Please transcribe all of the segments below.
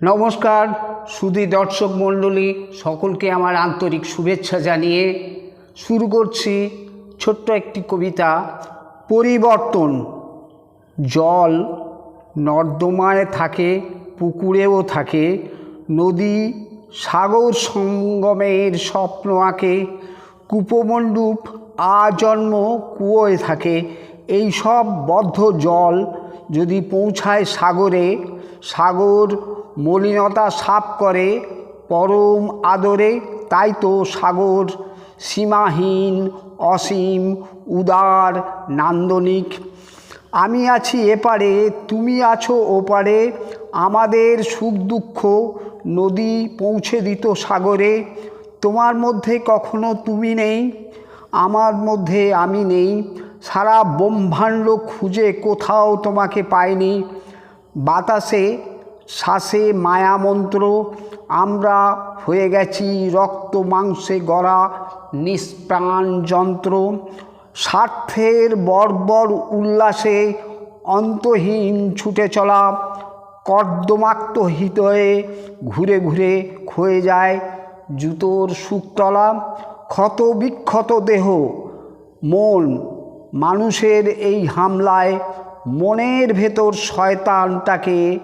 নমস্কার, সুধী দর্শক মণ্ডলী, সকলকে আমার আন্তরিক শুভেচ্ছা জানিয়ে শুরু করছি ছোট্ট একটি কবিতা, পরিবর্তন। জল নর্দমায় থাকে, পুকুরেও থাকে, নদী সাগর সঙ্গমের স্বপ্ন আঁকে কূপমণ্ডূপ আজন্ম কুয়োয় থাকে এই সব বদ্ধ জল যদি পৌঁছায় সাগরে, সাগর মলিনতা সাফ করে পরম আদরে, তাই তো সাগর সীমাহীন, অসীম, উদার, নান্দনিক। আমি আছি এপারে, তুমি আছো ওপারে, আমাদের সুখ দুঃখ নদী পৌঁছে দিত সাগরে। তোমার মধ্যে কখনো তুমি নেই, আমার মধ্যে আমি নেই। সারা ব্রহ্মাণ্ড খুঁজে কোথাও তোমাকে পাইনি বাতাসে শ্বাসে মায়ামন্ত্র আমরা হয়ে গেছি রক্ত মাংসে গড়া নিষ্প্রাণ যন্ত্র। স্বার্থের বর্বর উল্লাসে অন্তহীন ছুটে চলা কর্দমাক্ত হৃদয়ে ঘুরে ঘুরে ক্ষয়ে যায় জুতোর সুকতলা ক্ষত বিক্ষত দেহ, মন মানুষের এই হামলায় মনের ভেতর শয়তানটাকে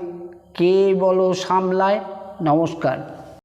কে বলো সামলায়? নমস্কার।